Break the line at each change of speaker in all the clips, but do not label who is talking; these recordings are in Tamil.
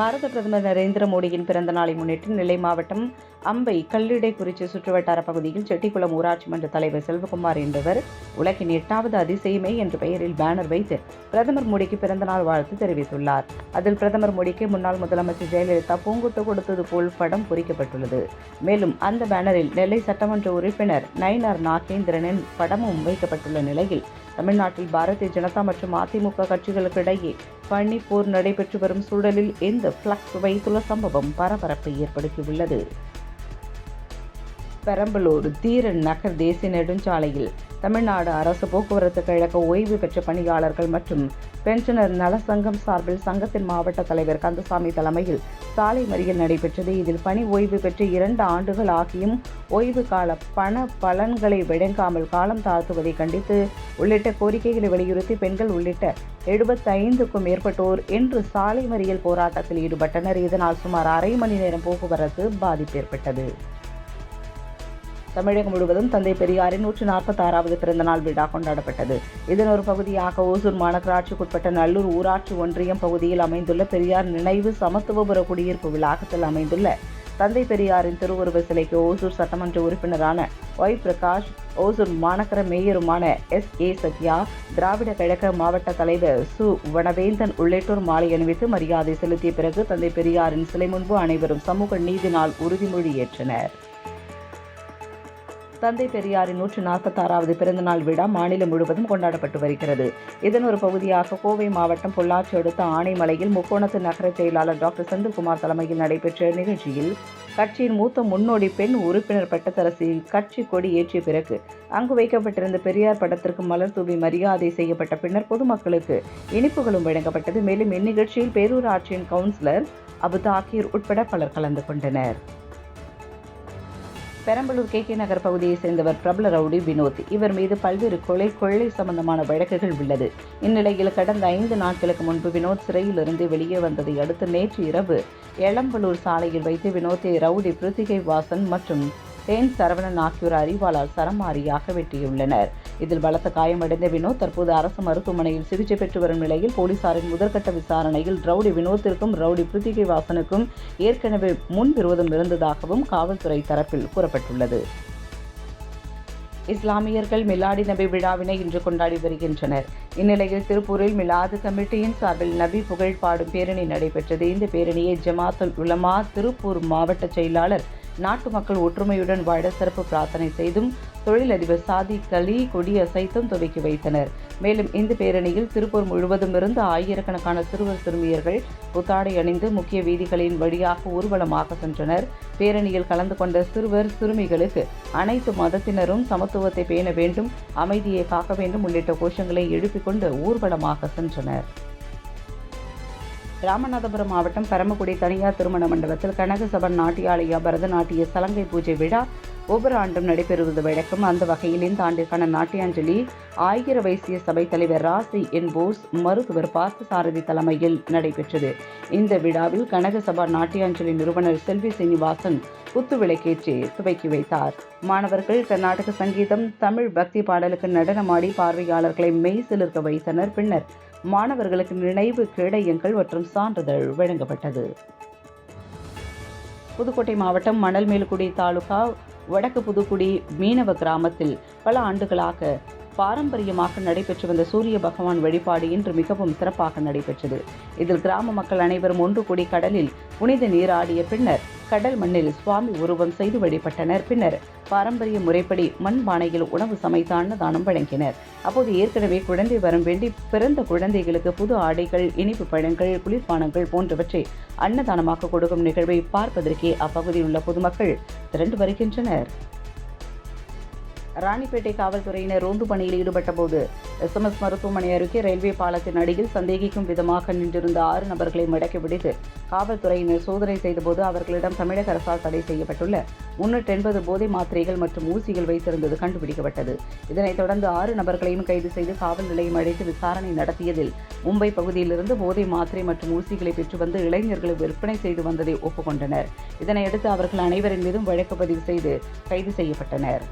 பாரத பிரதமர் நரேந்திர மோடியின் பிறந்த நாளை முன்னிட்டு நெல்லை மாவட்டம் அம்பை கல்லிடைக்குறிச்சி சுற்றுவட்டார பகுதியில் செட்டிக்குளம் ஊராட்சி மன்ற தலைவர் செல்வகுமார் என்பவர் உலகின் எட்டாவது அதிசயமே என்ற பெயரில் பேனர் வைத்து பிரதமர் மோடிக்கு பிறந்தநாள் வாழ்த்து தெரிவித்துள்ளார். அதில் பிரதமர் மோடிக்கு முன்னாள் முதலமைச்சர் ஜெயலலிதா பூங்குட்டு கொடுத்தது போல் படம் பொறிக்கப்பட்டுள்ளது. மேலும் அந்த பேனரில் நெல்லை சட்டமன்ற உறுப்பினர் நயினார் நாகேந்திரனின் படமும் வைக்கப்பட்டுள்ள நிலையில் தமிழ்நாட்டில் பாரதிய ஜனதா மற்றும் அதிமுக கட்சிகளுக்கு இடையே பணிப்போர் நடைபெற்று வரும் சூழலில் இந்த ஃப்ளக்ஸ் வைத்துள்ள சம்பவம் பரபரப்பை ஏற்படுத்தியுள்ளது. பெரம்பலூர் தீரன் நகர் தேசிய நெடுஞ்சாலையில் தமிழ்நாடு அரசு போக்குவரத்து கழக ஓய்வு பெற்ற பணியாளர்கள் மற்றும் பென்ஷனர் நல சங்கம் சார்பில் சங்கத்தின் மாவட்ட தலைவர் கந்தசாமி தலைமையில் சாலை மறியல் நடைபெற்றது. இதில் பணி ஓய்வு பெற்று இரண்டு ஆண்டுகள் ஆகியும் ஓய்வு கால பண பலன்களை விடங்காமல் காலம் தாழ்த்துவதை கண்டித்து உள்ளிட்ட கோரிக்கைகளை வலியுறுத்தி பெண்கள் உள்ளிட்ட எழுபத்தைந்துக்கும் மேற்பட்டோர் இன்று சாலை மறியல் போராட்டத்தில் ஈடுபட்டனர். இதனால் சுமார் அரை மணி நேரம் போக்குவரத்து பாதிப்பு ஏற்பட்டது. தமிழகம் முழுவதும் தந்தை பெரியாரின் நூற்றி நாற்பத்தாறாவது பிறந்தநாள் விழா கொண்டாடப்பட்டது. இதன் ஒரு பகுதியாக ஓசூர் மாநகராட்சிக்குட்பட்ட நல்லூர் ஊராட்சி ஒன்றியம் பகுதியில் அமைந்துள்ள பெரியார் நினைவு சமத்துவபுர குடியிருப்பு வளாகத்தில் அமைந்துள்ள தந்தை பெரியாரின் திருவுருவ சிலைக்கு ஓசூர் சட்டமன்ற உறுப்பினரான ஒய் பிரகாஷ் ஓசூர் மாநகர மேயருமான எஸ் ஏ சத்யா திராவிட கழக மாவட்ட தலைவர் சு. வனவேந்தன் உள்ளிட்டோர் மாலை அணிவித்து மரியாதை செலுத்திய பிறகு தந்தை பெரியாரின் சிலை முன்பு அனைவரும் சமூக நீதி நாள் உறுதிமொழி ஏற்றனர். தந்தை பெரியாரின் நூற்று நாற்பத்தாறாவது பிறந்தநாள் விழா மாநிலம் முழுவதும் கொண்டாடப்பட்டு வருகிறது. இதன் ஒரு பகுதியாக கோவை மாவட்டம் பொள்ளாச்சி அடுத்த ஆனைமலையில் முக்கோணத்து நகர செயலாளர் டாக்டர் செந்தில்குமார் தலைமையில் நடைபெற்ற நிகழ்ச்சியில் கட்சியின் மூத்த முன்னோடி பெண் உறுப்பினர் பட்டத்தரசி கட்சி கொடி ஏற்றிய பிறகு அங்கு வைக்கப்பட்டிருந்த பெரியார் படத்திற்கு மலர் தூவி மரியாதை செய்யப்பட்ட பின்னர் பொதுமக்களுக்கு இனிப்புகளும் வழங்கப்பட்டது. மேலும் இந்நிகழ்ச்சியில் பேரூராட்சியின் கவுன்சிலர் அபு தாக்கீர் உட்பட பலர் கலந்து கொண்டனர். பெரம்பலூர் கே கே நகர் பகுதியைச் சேர்ந்தவர் பிரபல ரவுடி வினோத். இவர் மீது பல்வேறு கொலை கொள்ளை சம்பந்தமான வழக்குகள் உள்ளது. இந்நிலையில் கடந்த ஐந்து நாட்களுக்கு முன்பு வினோத் சிறையிலிருந்து வெளியே வந்ததை அடுத்து நேற்று இரவு எளம்பலூர் சாலையில் வைத்து வினோத்தை ரவுடி பிருத்திகை வாசன் மற்றும் தேன் சரவணன் ஆகியோர் அறிவாளால் சரமாரியாக வெட்டியுள்ளனர். இதில் பலத்த காயமடைந்த வினோத் தற்போது அரசு மருத்துவமனையில் சிகிச்சை பெற்று வரும் நிலையில் போலீசாரின் முதற்கட்ட விசாரணையில் ரவுடி வினோத்திற்கும் ரவுடி பிருத்திகை வாசனுக்கும் ஏற்கனவே முன் விரோதம் இருந்ததாகவும் காவல்துறை தரப்பில் கூறப்பட்டுள்ளது. இஸ்லாமியர்கள் மிலாடி நபி விழாவினை இன்று கொண்டாடி வருகின்றனர். இந்நிலையில் திருப்பூரில் மிலாது கமிட்டியின் சார்பில் நபி புகழ் பாடும் பேரணி நடைபெற்றது. இந்த பேரணியை ஜமாத்துல் உலமா திருப்பூர் மாவட்ட செயலாளர் நாட்டு மக்கள் ஒற்றுமையுடன் வாழ சிறப்பு பிரார்த்தனை செய்தும் தொழிலதிபர் சாதி கலி கொடியசைத்தும் துவக்கி வைத்தனர். மேலும் இந்த பேரணியில் திருப்பூர் முழுவதும் இருந்து ஆயிரக்கணக்கான சிறுவர் சிறுமியர்கள் புத்தாடை அணிந்து முக்கிய வீதிகளின் வழியாக ஊர்வலமாக சென்றனர். பேரணியில் கலந்து கொண்ட சிறுவர் சிறுமிகளுக்கு அனைத்து மதத்தினரும் சமத்துவத்தை பேண வேண்டும் அமைதியை காக்க வேண்டும் உள்ளிட்ட கோஷங்களை எழுப்பிக்கொண்டு ஊர்வலமாக சென்றனர். ராமநாதபுரம் மாவட்டம் பரமக்குடி தனியார் திருமண மண்டபத்தில் கனகசபன் நாட்டியாலயா பரதநாட்டிய சலங்கை பூஜை விழா ஒவ்வொரு ஆண்டும் நடைபெறுவது வழக்கம். அந்த வகையில் இந்த ஆண்டிற்கான நாட்டியாஞ்சலி ஆயிர வைசிய சபை தலைவர் ராசி என் போஸ் மருத்துவர் பார்த்தசாரதி தலைமையில் நடைபெற்றது. இந்த விழாவில் கனகசபா நாட்டியாஞ்சலி நிறுவனர் செல்வி சீனிவாசன் குத்துவிளக்கேற்றி துவக்கி வைத்தார். மாணவர்கள் கர்நாடக சங்கீதம் தமிழ் பக்தி பாடலுக்கு நடனமாடி பார்வையாளர்களை மெய் சிலிர்க்க வைத்தனர். பின்னர் மாணவர்களுக்கு நினைவு கேடயங்கள் மற்றும் சான்றிதழ் வழங்கப்பட்டது. புதுக்கோட்டை மாவட்டம் மணல்மேல்குடி தாலுகா வடக்கு புதுக்குடி மீனவ கிராமத்தில் பல ஆண்டுகளாக பாரம்பரியமாக நடைபெற்று வந்த சூரிய பகவான் வழிபாடு இன்று மிகவும் சிறப்பாக நடைபெற்றது. இதில் கிராம மக்கள் அனைவரும் ஒன்று கூடி கடலில் புனித நீராடிய பின்னர் கடல் மண்ணில் சுவாமி உருவம் செய்து வழிபட்டனர். பின்னர் பாரம்பரிய முறைப்படி மண் பானையில் உணவு சமைத்து அன்னதானம் வழங்கினர். அப்போது ஏற்கனவே குழந்தை வரம் வேண்டி பிறந்த குழந்தைகளுக்கு புது ஆடைகள் இனிப்பு பழங்கள் குளிர்பானங்கள் போன்றவற்றை அன்னதானமாக கொடுக்கும் நிகழ்வை பார்ப்பதற்கே அப்பகுதியில் உள்ள பொதுமக்கள் திரண்டு வருகின்றனர். ராணிப்பேட்டை காவல்துறையினர் ரோந்து பணியில் ஈடுபட்ட போது எஸ்எம்எஸ் மருத்துவமனை அருகே ரயில்வே பாலத்தின் அடியில் சந்தேகிக்கும் விதமாக நின்றிருந்த ஆறு நபர்களை மடக்கி காவல்துறையினர் சோதனை செய்தபோது அவர்களிடம் தமிழக அரசால் தடை செய்யப்பட்டுள்ள முன்னூற்றி எண்பது போதை மாத்திரைகள் மற்றும் ஊசிகள் வைத்திருந்தது கண்டுபிடிக்கப்பட்டது. இதனைத் தொடர்ந்து ஆறு நபர்களையும் கைது செய்து காவல் நிலையம் அழைத்து விசாரணை நடத்தியதில் மும்பை பகுதியிலிருந்து போதை மாத்திரை மற்றும் ஊசிகளை பெற்று வந்து இளைஞர்களை விற்பனை செய்து வந்ததை ஒப்புக்கொண்டனர். இதனையடுத்து அவர்கள் அனைவரின் மீதும் வழக்கு பதிவு செய்து கைது செய்யப்பட்டனர்.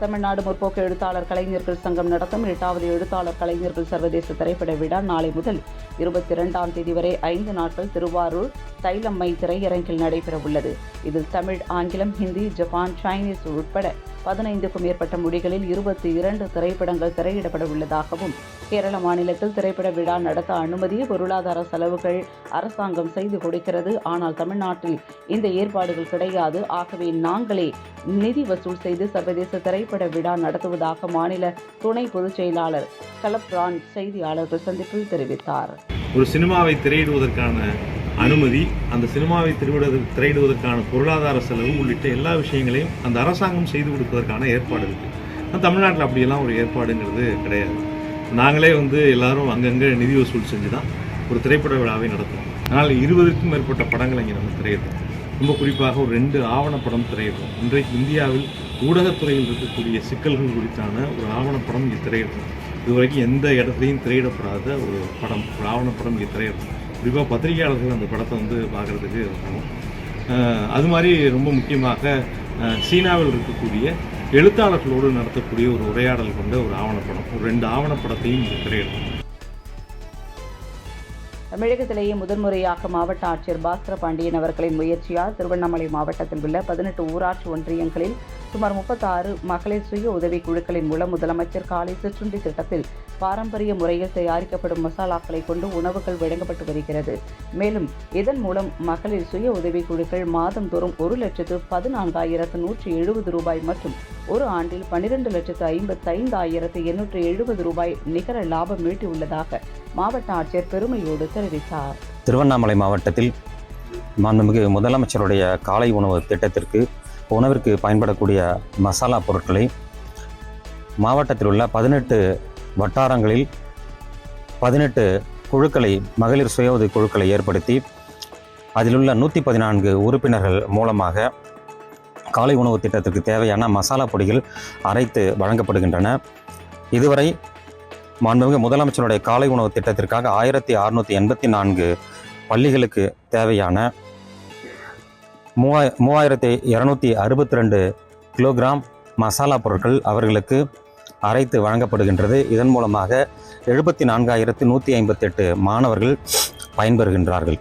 தமிழ்நாடு முற்போக்கு எழுத்தாளர் கலைஞர்கள் சங்கம் நடத்தும் எட்டாவது எழுத்தாளர் கலைஞர்கள் சர்வதேச திரைப்பட விழா நாளை முதல் இருபத்தி இரண்டாம் தேதி வரை ஐந்து நாட்கள் திருவாரூர் தைலம்மை திரையரங்கில் நடைபெறவுள்ளது. இதில் தமிழ் ஆங்கிலம் ஹிந்தி ஜப்பான் சைனீஸ் உட்பட பதினைந்துக்கும் மேற்பட்ட மொழிகளில் இருபத்தி இரண்டு திரைப்படங்கள் திரையிடப்பட உள்ளதாகவும் கேரள மாநிலத்தில் திரைப்பட விழா நடத்த அனுமதி பொருளாதார செலவுகள் அரசாங்கம் செய்து கொடுக்கிறது. ஆனால் தமிழ்நாட்டில் இந்த ஏற்பாடுகள் கிடையாது. ஆகவே நாங்களே நிதி வசூல் செய்து சர்வதேச திரைப்பட விழா நடத்துவதாக மாநில துணை பொதுச் செயலாளர் கலப்ரான் செய்தியாளர்கள் சந்திப்பில் தெரிவித்தார்.
ஒரு சினிமாவை திரையிடுவதற்கான அனுமதி அந்த சினிமாவை திருவிடுவதற்கு திரையிடுவதற்கான பொருளாதார செலவு உள்ளிட்ட எல்லா விஷயங்களையும் அந்த அரசாங்கம் செய்து கொடுப்பதற்கான ஏற்பாடு இருக்குது தமிழ்நாட்டில் அப்படியெல்லாம் ஒரு ஏற்பாடுங்கிறது கிடையாது. நாங்களே வந்து எல்லாரும் அங்கங்கே நிதி வசூல் செஞ்சு தான் ஒரு திரைப்பட விழாவை நடத்துவோம் அதனால் இருபதுக்கும் மேற்பட்ட படங்கள் இங்கே நம்ம திரையிடுறோம் ரொம்ப குறிப்பாக ஒரு ரெண்டு ஆவணப்படம் திரையிடுறோம் இன்றைக்கு இந்தியாவில் ஊடகத்துறையில் இருக்கக்கூடிய சிக்கல்கள் குறித்தான ஒரு ஆவணப்படம் இங்கே திரையிடுறோம் இதுவரைக்கும் எந்த இடத்துலையும் திரையிடப்படாத ஒரு படம் ஒரு ஆவணப்படம் இங்கே திரையிடுறோம் குறிப்பாக பத்திரிகையாளர்கள் அந்த படத்தை வந்து பார்க்குறதுக்கு வராங்க அது மாதிரி ரொம்ப முக்கியமாக சீனாவில் இருக்கக்கூடிய எழுத்தாளர்களோடு நடத்தக்கூடிய ஒரு உரையாடல் கொண்ட ஒரு ஆவணப்படம். ஒரு ரெண்டு ஆவணப்படத்தையும் இங்கே திரையிடுறோம்
தமிழகத்திலேயே முதன்முறையாக மாவட்ட ஆட்சியர் பாஸ்கர பாண்டியன் அவர்களின் முயற்சியால் திருவண்ணாமலை மாவட்டத்தில் உள்ள பதினெட்டு ஊராட்சி ஒன்றியங்களில் சுமார் முப்பத்தாறு மகளிர் சுய உதவி குழுக்களின் மூலம் முதலமைச்சர் காலை சிற்றுண்டி திட்டத்தில் பாரம்பரிய முறையில் தயாரிக்கப்படும் மசாலாக்களை கொண்டு உணவுகள் வழங்கப்பட்டு வருகிறது. மேலும் இதன் மூலம் மகளிர் சுய உதவி குழுக்கள் மாதந்தோறும் ஒரு லட்சத்து பதினான்காயிரத்து நூற்றி எழுபது ரூபாய் மற்றும் ஒரு ஆண்டில் பன்னிரண்டு லட்சத்து ஐம்பத்தைந்தாயிரத்து எண்ணூற்று எழுபது ரூபாய் நிகர லாபம் ஈட்டியுள்ளதாக மாவட்ட ஆட்சியர் பெருமையோடு தெரிவித்தார்.
திருவண்ணாமலை மாவட்டத்தில் மாண்புமிகு முதலமைச்சருடைய காலை உணவு திட்டத்திற்கு உணவிற்கு பயன்படக்கூடிய மசாலா பொருட்களை மாவட்டத்தில் உள்ள பதினெட்டு வட்டாரங்களில் பதினெட்டு குழுக்களை மகளிர் சுய உதவி குழுக்களை ஏற்படுத்தி அதிலுள்ள நூற்றி பதினான்கு உறுப்பினர்கள் மூலமாக காலை உணவு திட்டத்திற்கு தேவையான மசாலா பொடிகள் அரைத்து வழங்கப்படுகின்றன. இதுவரை மாண்புமிகு முதலமைச்சருடைய காலை உணவு திட்டத்திற்காக ஆயிரத்தி அறுநூற்றி எண்பத்தி நான்கு பள்ளிகளுக்கு தேவையான மூவாய் மூவாயிரத்தி இரநூத்தி அறுபத்தி ரெண்டு கிலோகிராம் மசாலா பொருட்கள் அவர்களுக்கு அரைத்து வழங்கப்படுகின்றது. இதன் மூலமாக எழுபத்தி நான்காயிரத்து நூற்றி ஐம்பத்தெட்டு மாணவர்கள் பயன்பெறுகின்றார்கள்.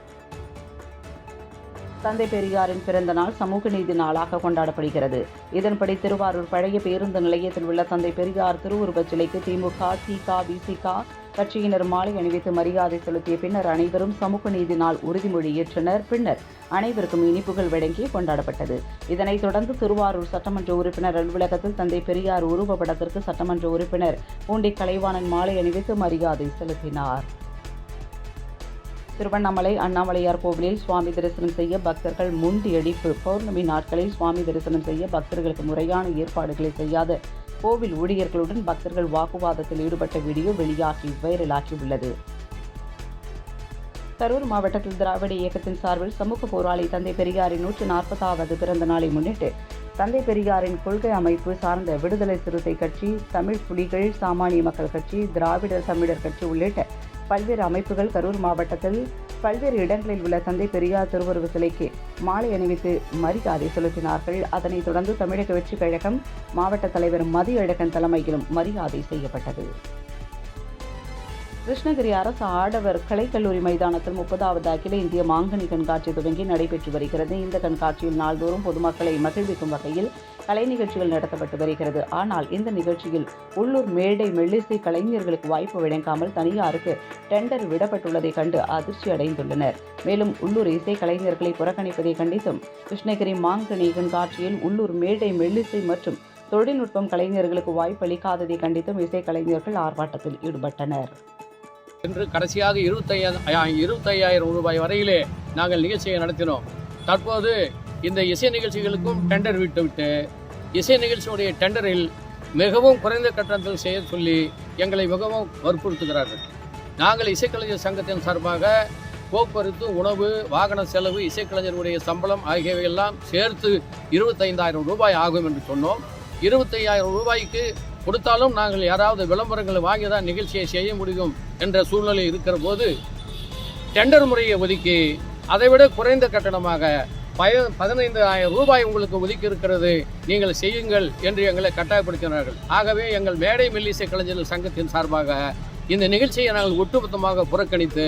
தந்தை பெரியாரின் பிறந்த நாள் சமூக நீதி நாளாக கொண்டாடப்படுகிறது. இதன்படி திருவாரூர் பழைய பேருந்து நிலையத்தில் உள்ள தந்தை பெரியார் திருவுருவச் சிலைக்கு திமுக திக விசிக கட்சியினர் மாலை அணிவித்து மரியாதை செலுத்திய பின்னர் அனைவரும் சமூக நீதி நாள் உறுதிமொழி ஏற்றனர். பின்னர் அனைவருக்கும் இனிப்புகள் வழங்கி கொண்டாடப்பட்டது. இதனைத் தொடர்ந்து திருவாரூர் சட்டமன்ற உறுப்பினர் அலுவலகத்தில் தந்தை பெரியார் உருவப்படத்திற்கு சட்டமன்ற உறுப்பினர் பூண்டி கலைவாணன் மாலை அணிவித்து மரியாதை செலுத்தினார். திருவண்ணாமலை அண்ணாமலையார் கோவிலில் சுவாமி தரிசனம் செய்ய பக்தர்கள் முண்டியடிப்பு பௌர்ணமி நாட்களில் சுவாமி தரிசனம் செய்ய பக்தர்களுக்கு முறையான ஏற்பாடுகளை செய்யாத கோவில் ஊழியர்களுடன் பக்தர்கள் வாக்குவாதத்தில் ஈடுபட்ட வீடியோ வெளியாகி வைரலாகியுள்ளது. கரூர் மாவட்டத்தில் திராவிட இயக்கத்தின் சார்பில் சமூக போராளி தந்தை பெரியாரின் நூற்று நாற்பதாவது பிறந்த நாளை முன்னிட்டு தந்தை பெரியாரின் கொள்கை அமைப்பு சார்ந்த விடுதலை சிறுத்தை கட்சி தமிழ் புலிகள் சாமானிய மக்கள் கட்சி திராவிடர் தமிழர் கட்சி உள்ளிட்ட பல்வேறு அமைப்புகள் கரூர் மாவட்டத்தில் பல்வேறு இடங்களில் உள்ள தந்தை பெரியார் திருவுருவ சிலைக்கு மாலை அணிவித்து மரியாதை செலுத்தினார்கள். அதனைத் தொடர்ந்து தமிழக வெற்றிக் கழகம் மாவட்ட தலைவர் மதியழகன் தலைமையிலும் மரியாதை செய்யப்பட்டது. கிருஷ்ணகிரி அரசு ஆடவர் கலைக்கல்லூரி மைதானத்தில் முப்பதாவது அகில இந்திய மாங்கனி கண்காட்சி துவங்கி நடைபெற்று வருகிறது. இந்த கண்காட்சியில் நாள்தோறும் பொதுமக்களை மகிழ்விக்கும் வகையில் கலை நிகழ்ச்சிகள் நடத்தப்பட்டு வருகிறது. ஆனால் இந்த நிகழ்ச்சியில் உள்ளூர் மேடை மெல்லிசை கலைஞர்களுக்கு வாய்ப்பு வழங்காமல் தனியாருக்கு டெண்டர் விடப்பட்டுள்ளதை கண்டு அதிர்ச்சி அடைந்துள்ளனர். மேலும் உள்ளூர் இசை கலைஞர்களை புறக்கணிப்பதை கண்டித்தும் கிருஷ்ணகிரி மாங்கனி கண்காட்சியில் உள்ளூர் மேடை மெல்லிசை மற்றும் தொழில்நுட்பம் கலைஞர்களுக்கு வாய்ப்பளிக்காததை கண்டித்தும் இசை கலைஞர்கள் ஆர்ப்பாட்டத்தில் ஈடுபட்டனர்.
என்று கடைசியாக இருபத்தையாயிரம் இருபத்தையாயிரம் ரூபாய் வரையிலே நாங்கள் நிகழ்ச்சியை நடத்தினோம். தற்போது இந்த இசை நிகழ்ச்சிகளுக்கும் டெண்டர் விட்டுவிட்டு இசை நிகழ்ச்சியுடைய டெண்டரில் மிகவும் குறைந்த கட்டணத்தில் செய்ய சொல்லி எங்களை மிகவும் வற்புறுத்துகிறார்கள். நாங்கள் இசைக்கலைஞர் சங்கத்தின் சார்பாக போக்குவரத்து உணவு வாகன செலவு இசைக்கலைஞருடைய சம்பளம் ஆகியவையெல்லாம் சேர்த்து இருபத்தைந்தாயிரம் ரூபாய் ஆகும் என்று சொன்னோம். இருபத்தையாயிரம் ரூபாய்க்கு கொடுத்தாலும் நாங்கள் யாராவது விளம்பரங்களை வாங்கி தான் நிகழ்ச்சியை செய்ய முடியும் என்ற சூழ்நிலை இருக்கிற போது டெண்டர் முறையை ஒதுக்கி அதைவிட குறைந்த கட்டணமாக பய பதினைந்து ஆயிரம் ரூபாய் உங்களுக்கு ஒதுக்கி இருக்கிறது நீங்கள் செய்யுங்கள் என்று எங்களை கட்டாயப்படுத்தினார்கள். ஆகவே எங்கள் மேடை மெல்லிசை கலைஞர்கள் சங்கத்தின் சார்பாக இந்த நிகழ்ச்சியை நாங்கள் ஒட்டுமொத்தமாக புறக்கணித்து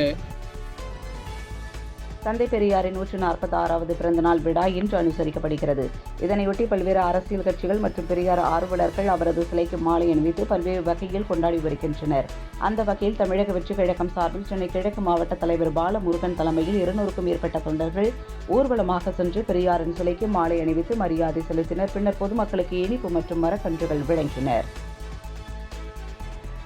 தந்தை பெரியாரின் நூற்று நாற்பத்தி ஆறாவது பிறந்தநாள் விழா இன்று அனுசரிக்கப்படுகிறது. இதனையொட்டி பல்வேறு அரசியல் கட்சிகள் மற்றும் பெரியார் ஆர்வலர்கள் அவரது சிலைக்கு மாலை அணிவித்து பல்வேறு வகையில் கொண்டாடி வருகின்றனர். அந்த வகையில் தமிழக வெற்றி கழகம் சார்பில் சென்னை கிழக்கு மாவட்ட தலைவர் பாலமுருகன் தலைமையில் இருநூறுக்கும் மேற்பட்ட தொண்டர்கள் ஊர்வலமாக சென்று பெரியாரின் சிலைக்கு மாலை அணிவித்து மரியாதை செலுத்தினர். பின்னர் பொதுமக்களுக்கு இனிப்பு மற்றும் மரக்கன்றுகள் வழங்கினர்.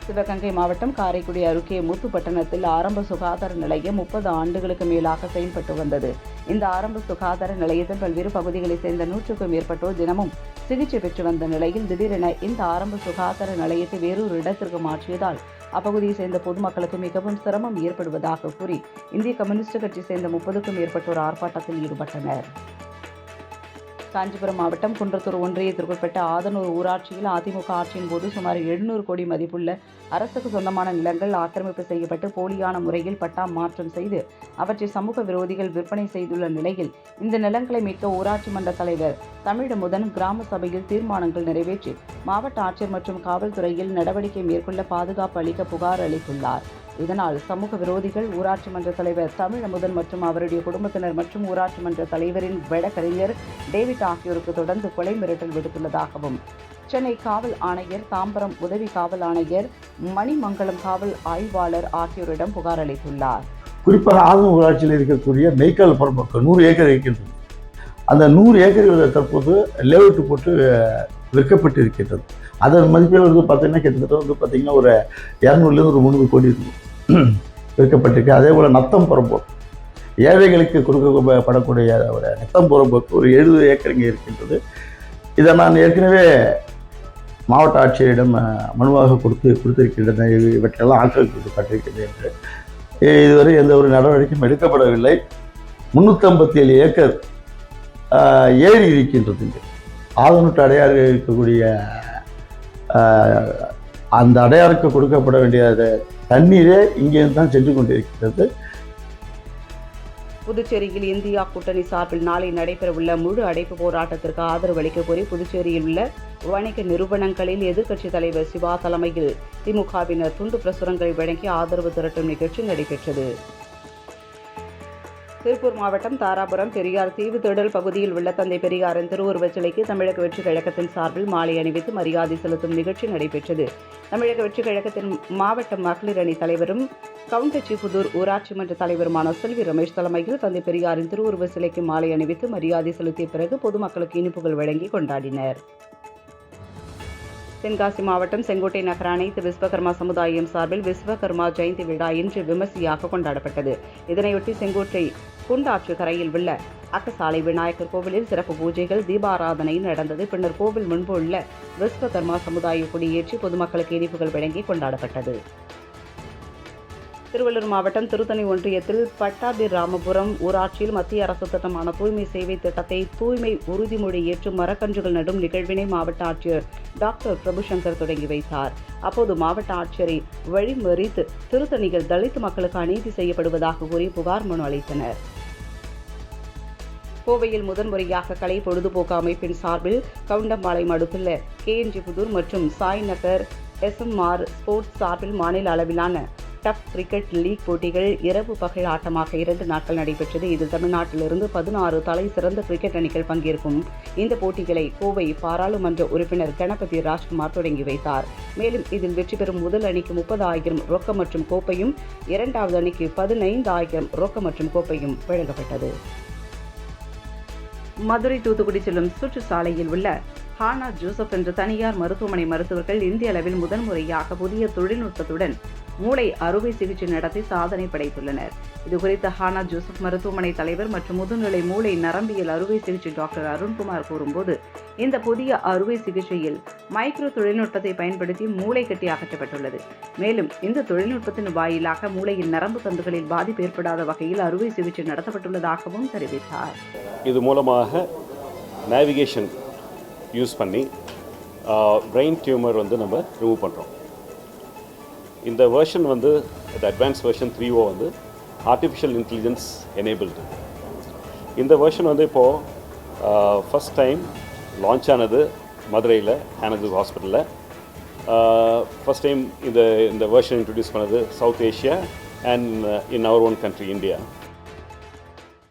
சிவகங்கை மாவட்டம் காரைக்குடி அருகே முத்துப்பட்டணத்தில் ஆரம்ப சுகாதார நிலையம் முப்பது ஆண்டுகளுக்கு மேலாக செயல்பட்டு வந்தது. இந்த ஆரம்ப சுகாதார நிலையத்தில் பல்வேறு பகுதிகளைச் சேர்ந்த நூற்றுக்கும் மேற்பட்டோர் தினமும் சிகிச்சை பெற்று வந்த நிலையில் திடீரென இந்த ஆரம்ப சுகாதார நிலையத்தை வேறொரு இடத்திற்கு மாற்றியதால் அப்பகுதியை சேர்ந்த பொதுமக்களுக்கு மிகவும் சிரமம் ஏற்படுவதாக கூறி இந்திய கம்யூனிஸ்ட் கட்சி சேர்ந்த முப்பதுக்கும் மேற்பட்டோர் ஆர்ப்பாட்டத்தில் ஈடுபட்டனர். காஞ்சிபுரம் மாவட்டம் குன்றத்தூர் ஒன்றியத்திற்குட்பட்ட ஆதனூர் ஊராட்சியில் அதிமுக ஆட்சியின் போது சுமார் எழுநூறு கோடி மதிப்புள்ள அரசுக்கு சொந்தமான நிலங்கள் ஆக்கிரமிப்பு செய்யப்பட்டு போலியான முறையில் பட்டா மாற்றம் செய்து அவற்றை சமூக விரோதிகள் விற்பனை செய்துள்ள நிலையில் இந்த நிலங்களை மீட்க ஊராட்சி மன்ற தலைவர் தமிழமுதன் கிராம சபையில் தீர்மானங்கள் நிறைவேற்றி மாவட்ட ஆட்சியர் மற்றும் காவல்துறையில் நடவடிக்கை மேற்கொள்ள பாதுகாப்பு அளிக்க புகார் அளித்துள்ளார். இதனால் சமூக விரோதிகள் ஊராட்சி மன்ற தலைவர் தமிழ் முதல் மற்றும் அவருடைய குடும்பத்தினர் மற்றும் ஊராட்சி மன்ற தலைவரின் வழக்கறிஞர் டேவிட் ஆகியோருக்கு தொடர்ந்து கொலை மிரட்டல் விடுத்துள்ளதாகவும் சென்னை காவல் ஆணையர் தாம்பரம் உதவி காவல் ஆணையர் மணிமங்கலம் காவல் ஆய்வாளர் ஆகியோரிடம் புகார் அளித்துள்ளார்.
குறிப்பாக ஆதம ஊராட்சியில் இருக்கக்கூடிய மெய்க்கால் பரம்பக்கம் நூறு ஏக்கர் இருக்கின்றது. அந்த நூறு ஏக்கர் தற்போது லேவுட்டு போட்டு அஹ், விற்கப்பட்டு இருக்கின்றது அதன் மதிப்பில் வந்து பார்த்திங்கன்னா கிட்டத்தட்ட வந்து பார்த்திங்கன்னா ஒரு இரநூறுலேருந்து ஒரு முந்நூறு கோடி இருக்கும். விற்கப்பட்டிருக்கு அதே போல் நத்தம் புறம்போக்கு ஏழைகளுக்கு கொடுக்கப்படக்கூடிய ஒரு நத்தம் புறம்போக்கு ஒரு எழுபது ஏக்கர் இங்கே இருக்கின்றது. இதை நான் ஏற்கனவே மாவட்ட ஆட்சியரிடம் மனுவாக கொடுத்து கொடுத்திருக்கின்றன. இவ- இவற்றெல்லாம் ஆக்கிரமிக்கப்பட்டிருக்கிறது என்று. இதுவரை எந்த ஒரு நடவடிக்கையும் எடுக்கப்படவில்லை. முந்நூற்றம்பத்தி ஏழு ஏக்கர் ஆஹ், ஏரி இருக்கின்றது இங்கே. ஆதனூட்டு அடையாறு இருக்கக்கூடிய அந்த அடையாருக்கு கொடுக்கப்பட வேண்டிய தண்ணீரே இங்கேருந்து தான் சென்று கொண்டிருக்கிறது.
புதுச்சேரியில் இந்தியா கூட்டணி சார்பில் நாளை நடைபெறவுள்ள முழு அடைப்பு போராட்டத்திற்கு ஆதரவு அளிக்க கோரி புதுச்சேரியில் உள்ள வணிக நிறுவனங்களில் எதிர்க்கட்சித் தலைவர் சிவா தலைமையில் திமுகவினர் துண்டு பிரசுரங்களை வழங்கி ஆதரவு திரட்டும் நிகழ்ச்சி நடைபெற்றது. திருப்பூர் மாவட்டம் தாராபுரம் பெரியார் தீவு திடல் பகுதியில் உள்ள தந்தை பெரியாரின் திருவுருவச் சிலைக்கு தமிழக வெற்றி கழகத்தின் சார்பில் மாலை அணிவித்து மரியாதை செலுத்தும் நிகழ்ச்சி நடைபெற்றது. தமிழக வெற்றி கழகத்தின் மாவட்ட மகளிர் அணி தலைவரும் கவுண்டச்சிபுதூர் ஊராட்சி மன்ற தலைவருமான செல்வி ரமேஷ் தலைமையில் தந்தை பெரியாரின் திருவுருவ சிலைக்கு மாலை அணிவித்து மரியாதை செலுத்திய பிறகு பொதுமக்களுக்கு இனிப்புகள் வழங்கி கொண்டாடினர். தென்காசி மாவட்டம் செங்கோட்டை நகர அனைத்து விஸ்வகர்மா சமுதாயம் சார்பில் விஸ்வகர்மா ஜெயந்தி விழா இன்று விமர்சையாக கொண்டாடப்பட்டது. இதனையொட்டி செங்கோட்டை குண்டாற்று கரையில் உள்ள அக்கசாலை விநாயகர் கோவிலில் சிறப்பு பூஜைகள் தீபாராதனை நடந்தது. பின்னர் கோவில் முன்பு உள்ள விஸ்வகர்மா சமுதாய கொடியேற்றி பொதுமக்களுக்கு இனிப்புகள் வழங்கி கொண்டாடப்பட்டது. திருவள்ளூர் மாவட்டம் திருத்தணி ஒன்றியத்தில் பட்டாபி ராமபுரம் ஊராட்சியில் மத்திய அரசு திட்டமான தூய்மை சேவை திட்டத்தை தூய்மை உறுதிமொழி ஏற்றும் மரக்கன்றுகள் நடும் நிகழ்வினை மாவட்ட ஆட்சியர் டாக்டர் பிரபுசங்கர் தொடங்கி வைத்தார். அப்போது மாவட்ட ஆட்சியரை வழிமறித்து திருத்தணியில் தலித் மக்களுக்கு அநீதி செய்யப்படுவதாக கூறி புகார் மனு அளித்தனர். கோவையில் முதன்முறையாக கலை பொழுதுபோக்கு அமைப்பின் சார்பில் கவுண்டம்பாளையம் அடுத்துள்ள கேஎன்ஜி புதூர் மற்றும் சாய் நகர் எஸ்எம்ஆர் ஸ்போர்ட்ஸ் சார்பில் மாநில அளவிலான டப் கிரிக்கெட் லீக் போட்டிகள் இரவு பகல் ஆட்டமாக இரண்டு நாட்கள் நடைபெற்றது. இதில் தமிழ்நாட்டிலிருந்து பதினாறு தலை சிறந்த கிரிக்கெட் அணிகள் பங்கேற்கும். இந்த போட்டிகளை கோவை பாராளுமன்ற உறுப்பினர் கணபதி ராஜ்குமார் தொடங்கி வைத்தார். மேலும் இதில் வெற்றி பெறும் முதல் அணிக்கு முப்பது ஆயிரம் ரொக்கம் மற்றும் கோப்பையும் இரண்டாவது அணிக்கு பதினைந்து ஆயிரம் ரொக்கம் மற்றும் கோப்பையும் வழங்கப்பட்டது. மதுரை தூத்துக்குடி செல்லும் சுற்றுச்சாலையில் உள்ள ஹானா ஜோசப் என்ற தனியார் மருத்துவமனை மருத்துவர்கள் இந்திய அளவில் முதன்முறையாக புதிய தொழில்நுட்பத்துடன் மூளை அறுவை சிகிச்சை நடத்தி சாதனை படைத்துள்ளனர். இதுகுறித்து ஹானா ஜோசப் மருத்துவமனை தலைவர் மற்றும் முதுநிலை மூளை நரம்பியல் அறுவை சிகிச்சை டாக்டர் அருண்குமார் கூறும்போது இந்த புதிய அறுவை சிகிச்சையில் மைக்ரோ தொழில்நுட்பத்தை பயன்படுத்தி மூளை கட்டி அகற்றப்பட்டுள்ளது. மேலும் இந்த தொழில்நுட்பத்தின் வாயிலாக மூளையின் நரம்பு தந்துகளில் பாதிப்பு ஏற்படாத வகையில் அறுவை சிகிச்சை நடத்தப்பட்டுள்ளதாகவும் தெரிவித்தார்.
இது மூலமாக நேவிகேஷன் யூஸ் பண்ணி பிரெயின் டியூமர் வந்து நம்ம ரிமூவ் பண்ணுறோம் இந்த வேர்ஷன் வந்து இந்த அட்வான்ஸ் வெர்ஷன் த்ரீ ஓ வந்து ஆர்டிஃபிஷியல் இன்டெலிஜென்ஸ் எனேபிள்டு இந்த வேர்ஷன் வந்து இப்போது ஃபஸ்ட் டைம் லான்ச் ஆனது மதுரையில் ஹானது ஹாஸ்பிட்டலில் ஃபஸ்ட் டைம் இந்த இந்த வெர்ஷன் இன்ட்ரடியூஸ் பண்ணது south Asia and in our own country India